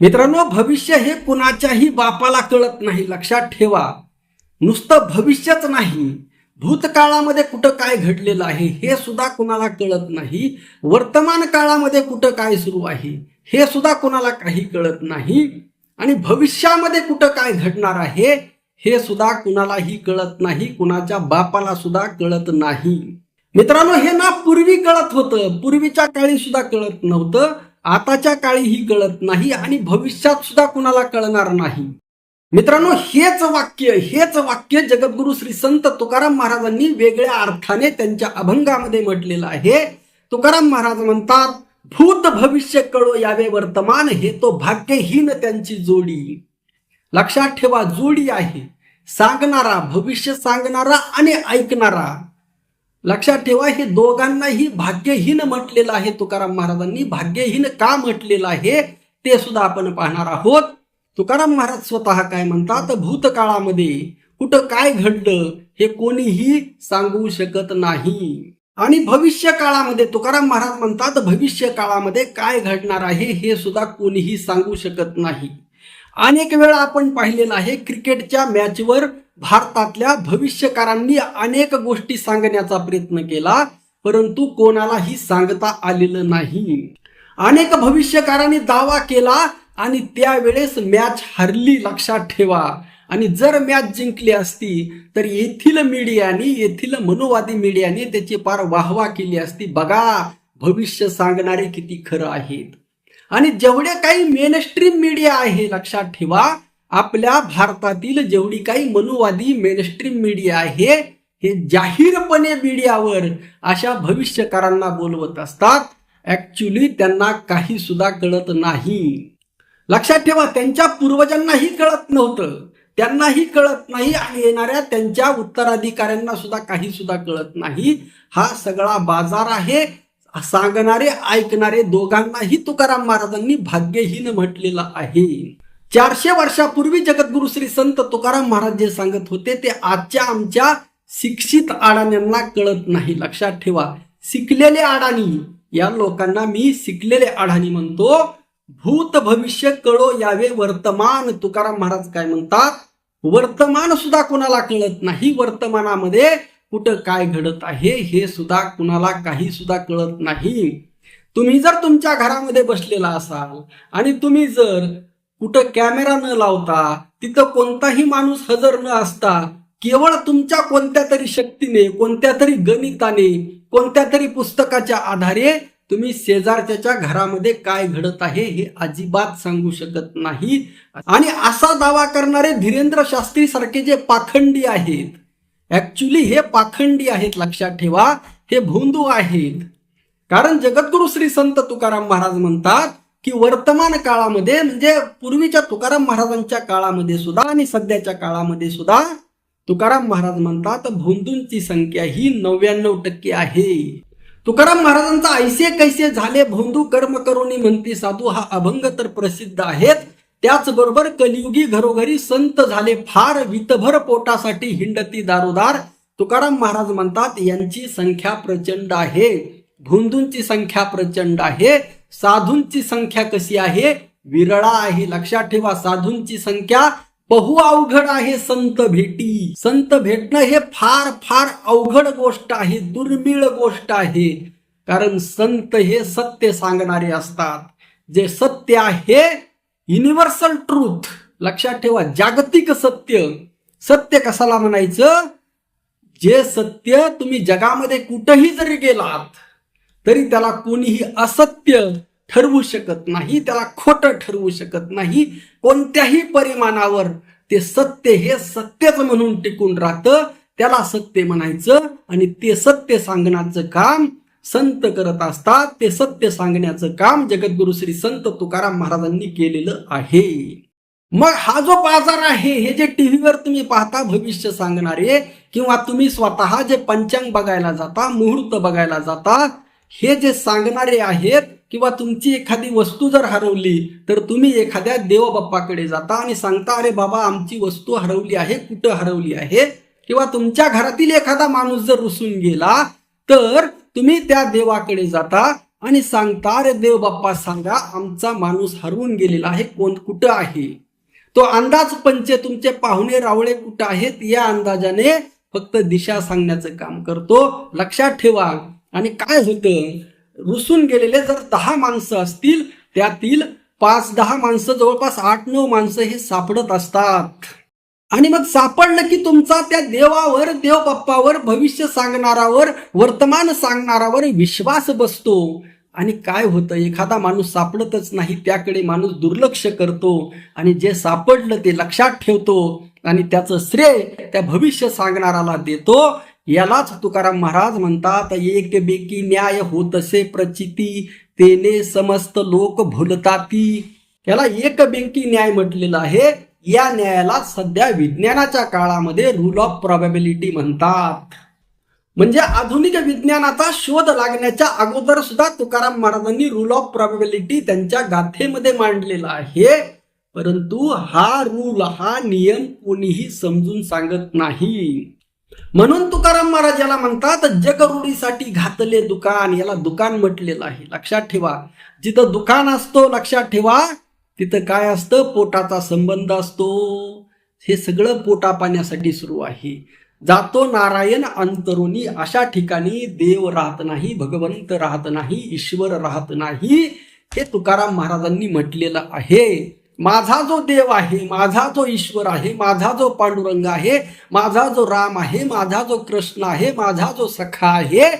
मित्रांनो भविष्य हे कुणाच्याही बापाला कळत नाही. लक्षात ठेवा नुसतं भविष्यच नाही. भूतकाळामध्ये कुठं काय घडलेलं आहे हे सुद्धा कुणाला कळत नाही. वर्तमान काळामध्ये कुठं काय सुरू आहे हे सुद्धा कुणाला काही कळत नाही. आणि भविष्यामध्ये कुठं काय घडणार आहे हे सुद्धा कुणालाही कळत नाही कुणाच्या बापाला सुद्धा कळत नाही. मित्रांनो हे ना पूर्वी कळत होतं. पूर्वीच्या काळी सुद्धा कळत नव्हतं. आताच्या काळी ही गळत नाही आणि भविष्यात सुद्धा कुणाला कळणार नाही. मित्रांनो हेच वाक्य हेच वाक्य जगद्गुरु श्री संत तुकाराम महाराजांनी वेगळ्या अर्थाने त्यांच्या अभंगामध्ये म्हटलेलं आहे. तुकाराम महाराज म्हणतात भूत भविष्य कळो यावे वर्तमान हे तो भाग्यहीन त्यांची जोडी. लक्षात ठेवा जोडी आहे. सांगणारा भविष्य सांगणारा आणि ऐकणारा. लक्षात ठेवा हे दोघांनाही भाग्यहीन म्हटलेलं आहे तुकाराम महाराजांनी. भाग्यहीन का म्हटलेलं आहे? ते सुद्धा आपण पाहणार आहोत. तुकाराम महाराज स्वतः काय म्हणतात? भूतकाळामध्ये कुठं काय घडलं हे कोणीही सांगू शकत नाही. आणि भविष्य काळामध्ये तुकाराम महाराज म्हणतात भविष्य काळामध्ये काय घडणार आहे हे सुद्धा कोणीही सांगू शकत नाही. अनेक वेळा आपण पाहिलेलं आहे क्रिकेटच्या मॅचवर भारतातल्या भविष्यकारांनी अनेक गोष्टी सांगण्याचा प्रयत्न केला परंतु कोणालाही सांगता आलेलं नाही. अनेक भविष्यकारांनी दावा केला आणि त्यावेळेस मॅच हरली लक्षात ठेवा. आणि जर मॅच जिंकली असती तर येथील मीडियाने येथील मनोवादी मीडियाने त्याची फार वाहवा केली असती. बघा भविष्य सांगणारे किती खरं आहेत. आणि जेवढे काही मेनस्ट्रीम मीडिया आहे लक्षात ठेवा आपल्या भारतातील जेवढी काही मनुवादी मेनस्ट्रीम मीडिया आहे हे जाहीरपणे मीडियावर अशा भविष्यकारांना बोलवत असतात. ॲक्च्युली त्यांना काही सुद्धा कळत नाही. लक्षात ठेवा त्यांच्या पूर्वजांनाही कळत नव्हतं. त्यांनाही कळत नाही आणि येणाऱ्या त्यांच्या उत्तराधिकाऱ्यांना सुद्धा काही सुद्धा कळत नाही. हा सगळा बाजार आहे. सांगणारे ऐकणारे दोघांनाही तुकाराम महाराजांनी भाग्यहीन म्हटलेलं आहे. चारशे वर्षापूर्वी जगद्गुरु श्री संत तुकाराम महाराज जे सांगत होते ते आजच्या आमच्या शिक्षित अडाण्यांना कळत नाही. लक्षात ठेवा शिकलेले अडाणी या लोकांना मी शिकलेले अडाणी म्हणतो. भूत भविष्य कळो यावे वर्तमान तुकाराम महाराज काय म्हणतात? वर्तमान सुद्धा कुणाला कळत नाही वर्तमानामध्ये कुठं काय घडत आहे हे सुद्धा कुणाला काही सुद्धा कळत नाही. तुम्ही जर तुमच्या घरामध्ये बसलेला असाल आणि तुम्ही जर कुठं कॅमेरा न लावता तिथं कोणताही माणूस हजर न असता केवळ तुमच्या कोणत्या तरी शक्तीने कोणत्या तरी गणिताने कोणत्या तरी पुस्तकाच्या आधारे तुम्ही शेजारच्या घरामध्ये काय घडत आहे हे अजिबात सांगू शकत नाही. आणि असा दावा करणारे धीरेंद्र शास्त्री सारखे जे पाखंडी आहेत ऍक्च्युली हे पाखंडी आहेत लक्षात ठेवा हे भोंदू आहेत. कारण जगद्गुरु श्री संत तुकाराम महाराज म्हणतात की वर्तमान काळामध्ये म्हणजे पूर्वीच्या तुकाराम महाराजांच्या काळामध्ये सुद्धा आणि सध्याच्या काळामध्ये सुद्धा तुकाराम महाराज म्हणतात भोंदूंची संख्या ही नव्याण्णव टक्के आहे. तुकाराम महाराजांचा ऐसे कैसे झाले भोंदू कर्म करुणी म्हणती साधू हा अभंग तर प्रसिद्ध आहेत. त्याचबरोबर कलियुगी घरोघरी संत झाले फार वितभर पोटासाठी हिंडती दारोदार. तुकाराम महाराज म्हणतात यांची संख्या प्रचंड आहे. भोंदूंची संख्या प्रचंड आहे. साधूंची संख्या कशी आहे? विरळा आहे लक्षात ठेवा साधूंची संख्या बहु अवघड आहे संत भेटी. संत भेटणं हे फार फार अवघड गोष्ट आहे दुर्मिळ गोष्ट आहे. कारण संत हे सत्य सांगणारे असतात. जे सत्य आहे युनिव्हर्सल ट्रूथ लक्षात ठेवा जागतिक सत्य. सत्य कशाला म्हणायचं? जे सत्य तुम्ही जगामध्ये कुठंही जरी गेलात तरी त्याला कोणीही असत्य ठरवू शकत नाही त्याला खोटं ठरवू शकत नाही. कोणत्याही परिमाणावर ते सत्य हे सत्यच म्हणून टिकून राहतं. त्याला सत्य म्हणायचं आणि ते सत्य सांगण्याचं काम संत करत असतात. ते सत्य सांगण्याचं काम जगद्गुरु श्री संत तुकाराम महाराजांनी केलेलं आहे. मग हा जो बाजार आहे हे जे टीव्हीवर तुम्ही पाहता भविष्य सांगणारे किंवा तुम्ही स्वतः जे पंचांग बघायला जाता मुहूर्त बघायला जाता हे जे सांगणारे आहेत किंवा तुमची एखादी वस्तू जर हरवली तर तुम्ही एखाद्या देवबाप्पाकडे जाता आणि सांगता अरे बाबा आमची वस्तू हरवली आहे कुठं हरवली आहे? किंवा तुमच्या घरातील एखादा माणूस जर रुसून गेला तर तुम्ही त्या देवाकडे जाता आणि सांगता अरे देव बाप्पा सांगा आमचा माणूस हरवून गेलेला आहे कोण कुठं आहे? तो अंदाज पंचे तुमचे पाहुणे रावळे कुठं आहेत या अंदाजाने फक्त दिशा सांगण्याचं काम करतो. लक्षात ठेवा आणि काय होतं? रुसून गेलेले जर दहा माणसं असतील त्यातील पाच दहा माणसं जवळपास आठ नऊ माणसं हे सापडत असतात. आणि मग सापडलं की तुमचा त्या देवावर देव बाप्पावर भविष्य सांगणारावर वर्तमान सांगणारावर विश्वास बसतो. आणि काय होतं? एखादा माणूस सापडतच नाही त्याकडे माणूस दुर्लक्ष करतो आणि जे सापडलं ते लक्षात ठेवतो आणि त्याचं श्रेय त्या भविष्य सांगणाराला देतो. यालाच तुकाराम महाराज म्हणतात एक बेकी न्याय होत असे प्रचिती तेने समस्त लोक भुलताती. याला एक बेंकी न्याय म्हटलेला आहे. या न्यायाला सध्या विज्ञानाच्या काळामध्ये रूल ऑफ प्रॉबॅबिलिटी म्हणतात. म्हणजे आधुनिक विज्ञानाचा शोध लागण्याच्या अगोदर सुद्धा तुकाराम महाराजांनी रूल ऑफ प्रॉबॅबिलिटी त्यांच्या गाथेमध्ये मांडलेला आहे. परंतु हा रूल हा नियम कोणीही समजून सांगत नाही. म्हणून तुकाराम महाराज याला म्हणतात जगरुडीसाठी घातले दुकान. याला दुकान म्हटलेलं आहे. लक्षात ठेवा. जिथं दुकान असतो लक्षात ठेवा. तिथं काय असतं? पोटाचा संबंध असतो. हे सगळं पोटा पाण्यासाठी सुरू आहे. जातो नारायण अंतरुणी अशा ठिकाणी देव राहत नाही भगवंत राहत नाही ईश्वर राहत नाही हे तुकाराम महाराजांनी म्हटलेलं आहे. माझा जो देव आहे माझा जो ईश्वर आहे माझा जो पांडुरंग आहे माझा जो राम आहे माझा जो कृष्ण आहे माझा जो सखा आहे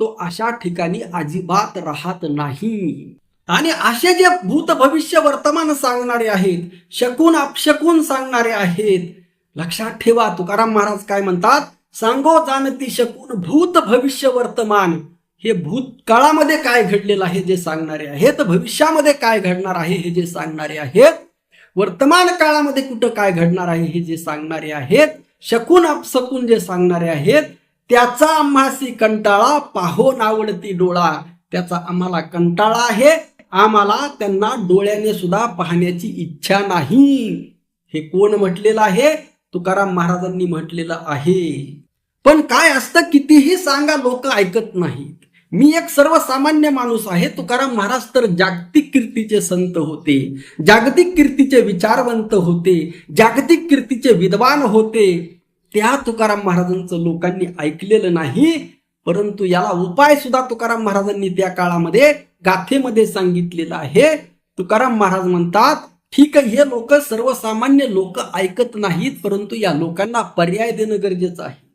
तो अशा ठिकाणी अजिबात राहत नाही. आणि असे जे भूत भविष्य वर्तमान सांगणारे आहेत शकून अपशकून सांगणारे आहेत लक्षात ठेवा तुकाराम महाराज काय म्हणतात? सांगो जाणती शकून भूत भविष्य वर्तमान हे भूतकाळामध्ये काय घडलेलं आहे जे सांगणारे आहेत? भविष्यामध्ये काय घडणार आहे हे जे सांगणारे आहेत? वर्तमान काळामध्ये कुठं काय घडणार आहे हे जे सांगणारे आहेत? शकून अपसकून जे सांगणारे आहेत त्याचा आम्हासी कंटाळा पाहो नावडती डोळा. त्याचा आम्हाला कंटाळा आहे. आम्हाला त्यांना डोळ्याने सुद्धा पाहण्याची इच्छा नाही. हे कोण म्हटलेलं आहे? तुकाराम महाराजांनी म्हटलेलं आहे. पण काय असतं कितीही सांगा लोक ऐकत नाहीत. मी एक सर्वसामान्य माणूस आहे. तुकाराम महाराज तर जागतिक कीर्तीचे संत होते. जागतिक कीर्तीचे विचारवंत होते. जागतिक कीर्तीचे विद्वान होते. त्या तुकाराम महाराजांचं लोकांनी ऐकलेलं नाही. परंतु याला उपाय सुद्धा तुकाराम महाराजांनी त्या काळामध्ये गाथेमध्ये सांगितलेला आहे. तुकाराम महाराज म्हणतात ठीक आहे हे लोक सर्वसामान्य लोक ऐकत नाहीत परंतु या लोकांना पर्याय देणं गरजेचं आहे.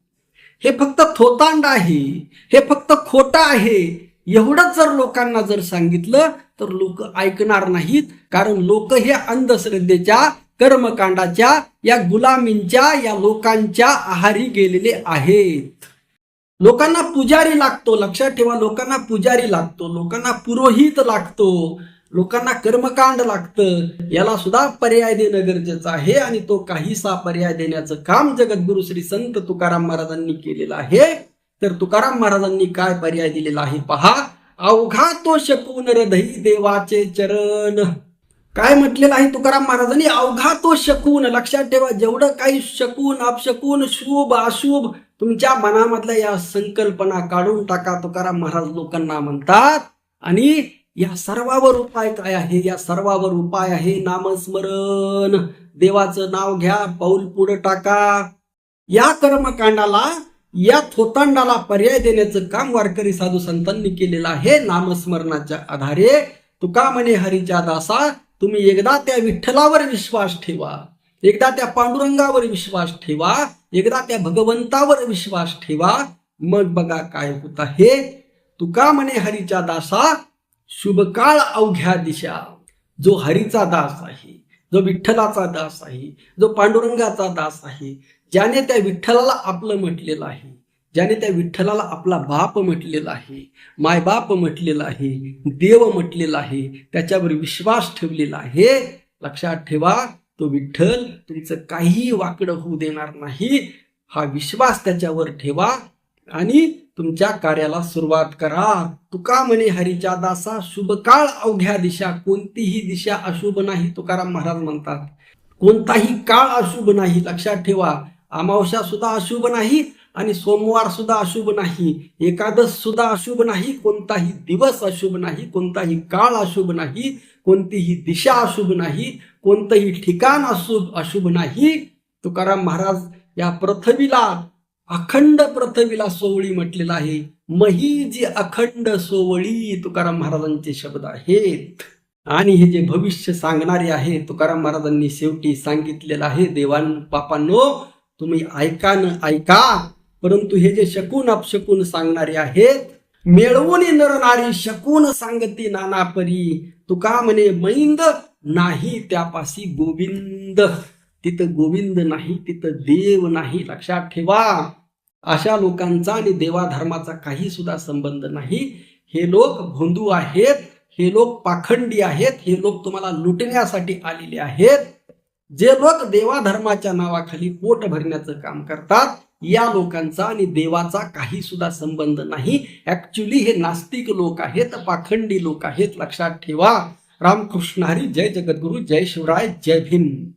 हे फक्त थोतांड आहे हे फक्त खोटं आहे. एवढंच जर लोकांना जर सांगितलं तर लोक ऐकणार नाहीत. कारण लोक हे अंधश्रद्धेच्या कर्मकांडाच्या या गुलामींच्या या लोकांच्या आहारी गेलेले आहेत. लोकांना पुजारी लागतो लक्षात ठेवा लोकांना पुजारी लागतो लोकांना पुरोहित लागतो. लोकांना कर्मकांड लागतं. याला सुद्धा पर्याय देणं गरजेचं आहे आणि तो काहीसा पर्याय देण्याचं काम जगद्गुरु श्री संत तुकाराम महाराजांनी केलेलं आहे. तर तुकाराम महाराजांनी काय पर्याय दिलेला आहे पहा. अवघा तो शकून हृदयी देवाचे चरण. काय म्हटलेलं आहे तुकाराम महाराजांनी? अवघा तो शकून लक्षात ठेवा जेवढं काही शकून अपशकून शुभ अशुभ तुमच्या मनामधल्या या संकल्पना काढून टाका तुकाराम महाराज लोकांना म्हणतात. आणि या सर्वावर उपाय काय आहे या सर्वावर उपाय आहे नामस्मरण. देवाचं नाव घ्या पाऊल पुढे टाका. या कर्मकांडाला या थोतांडाला पर्याय देण्याचं काम वारकरी साधू संतांनी केलेलं आहे नामस्मरणाच्या आधारे. तुका म्हणे हरीच्या दासा तुम्ही एकदा त्या विठ्ठलावर विश्वास ठेवा. एकदा त्या पांडुरंगावर विश्वास ठेवा. एकदा त्या भगवंतावर विश्वास ठेवा. मग बघा काय होत आहे. तुका म्हणे हरीच्या दासा शुभकाळ अवघ्या दिशा. जो हरीचा दास आहे जो विठ्ठलाचा दास आहे जो पांडुरंगाचा दास आहे ज्याने त्या विठ्ठलाला आपलं म्हटलेलं आहे ज्याने त्या विठ्ठलाला आपला बाप म्हटलेला आहे मायबाप म्हटलेला आहे देव म्हटलेला आहे त्याच्यावर विश्वास ठेवलेला आहे लक्षात ठेवा तो विठ्ठल तुमचं काहीही वाकडं होऊ देणार नाही. हा विश्वास त्याच्यावर ठेवा. आणि तुमच्या कार्याला सुरुवात करा. तुका म्हणे हरीच्या दासा शुभकाळ अवघ्या दिशा. कोणतीही दिशा अशुभ नाही तुकाराम महाराज म्हणतात. कोणताही काळ अशुभ नाही लक्षात ठेवा. अमावस्या सुद्धा अशुभ नाही आणि सोमवार सुद्धा अशुभ नाही. एकादश सुद्धा अशुभ नाही कोणताही दिवस अशुभ नाही कोणताही काळ अशुभ नाही कोणतीही दिशा अशुभ नाही कोणतंही ठिकाण अशुभ अशुभ नाही. तुकाराम महाराज या पृथ्वीला अखंड प्रथमीला सोवळी म्हटलेलं आहे. मही जी अखंड सोवळी तुकाराम महाराजांचे शब्द आहेत. आणि हे जे भविष्य सांगणारे आहे तुकाराम महाराजांनी शेवटी सांगितलेलं आहे देवान पापांनो तुम्ही ऐका न ऐका परंतु हे जे शकून अपशकून सांगणारे आहेत मिळवून नर नारी शकून सांगती नाना परी तुका म्हणे मैंद नाही त्यापाशी गोविंद. तिथं गोविंद नाही तिथं देव नाही लक्षात ठेवा. अशा लोकांचा आणि देवाधर्माचा काही सुद्धा संबंध नाही. हे लोक भोंदू आहेत हे लोक पाखंडी आहेत हे लोक तुम्हाला लुटण्यासाठी आलेले आहेत. जे लोक देवाधर्माच्या नावाखाली पोट भरण्याचं काम करतात या लोकांचा आणि देवाचा काही सुद्धा संबंध नाही. ऍक्च्युली हे नास्तिक लोक आहेत पाखंडी लोक आहेत लक्षात ठेवा. रामकृष्ण हरी जय जगद्गुरु जय शिवराय जय भीम.